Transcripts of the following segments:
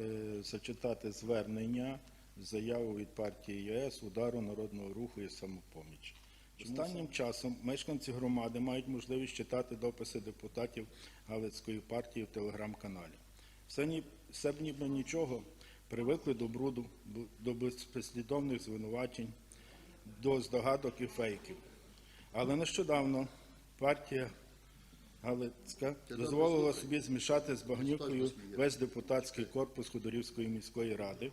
е, зачитати звернення, заяву від партії ЄС, удару народного руху і самопоміч. Останнім часом мешканці громади мають можливість читати дописи депутатів Галицької партії в телеграм-каналі. Все, ні, все б ніби нічого, привикли до бруду, до безпослідовних звинувачень, до здогадок і фейків. Але нещодавно партія Галицька дозволила собі змішати з багнюкою весь депутатський корпус Ходорівської міської ради.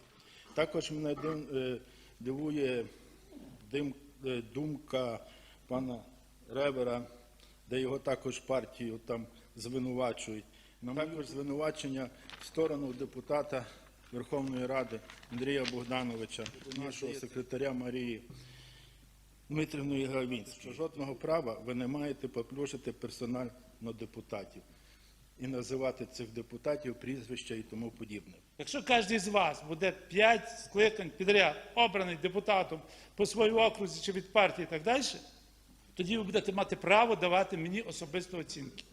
Також мене е, дивує е, думка пана Ревера, де його також партію там звинувачують. Також звинувачення в сторону депутата Верховної Ради Андрія Богдановича, нашого секретаря Марії Дмитрівної Гавінської. Жодного права ви не маєте поплюжити персонально депутатів і називати цих депутатів прізвища і тому подібне. Якщо кожен з вас буде 5 скликань підряд обраний депутатом по своїй окрузі чи від партії і так далі, тоді ви будете мати право давати мені особисто оцінки.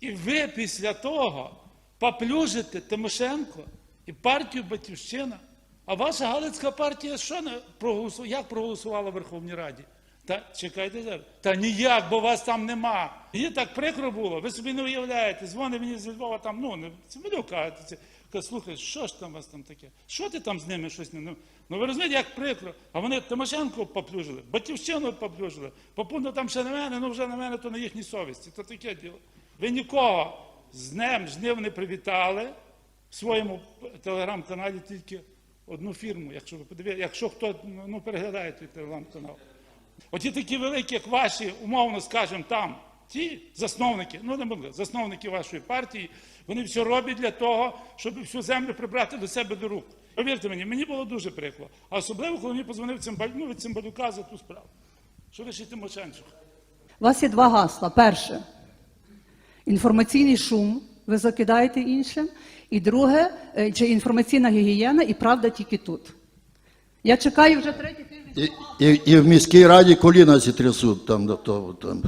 І ви після того поплюжите Тимошенко і партію Батьківщина. А ваша Галицька партія що не проголосувала? Як проголосувала в Верховній Раді? Та чекайте зараз. Та ніяк, бо вас там нема. Мені так прикро було. Ви собі не уявляєте. Дзвонить мені з Львова там, ну не Цимбалюка. це- Каже, слухай, що ж там у вас там таке? Що ти там з ними щось не ну? Ну ви розумієте, як прикро. А вони Тимошенко поплюжили, батьківщину поплюжили. Попутно там ще на мене, ну вже на мене, то на їхній совісті. То таке діло. Ви нікого з днем жнив не привітали в своєму телеграм-каналі тільки одну фірму, якщо ви подивитесь, якщо хто ну, переглядає той телеграм-канал. Оті такі великі, як ваші, умовно скажемо, там, ті засновники, ну не буду, засновники вашої партії, вони все роблять для того, щоб всю землю прибрати до себе до рук. Повірте мені, мені було дуже прикро. А особливо, коли мені позвонив Цимбаль, ну, від Цимбалюка за ту справу. Що лише Тимошенко? У вас є два гасла. Перше інформаційний шум, ви закидаєте іншим. І друге, е, чи інформаційна гігієна і правда тільки тут. Я чекаю вже третій тиждень. І, і, і в міській раді коліна зітрясуть там до того. Там.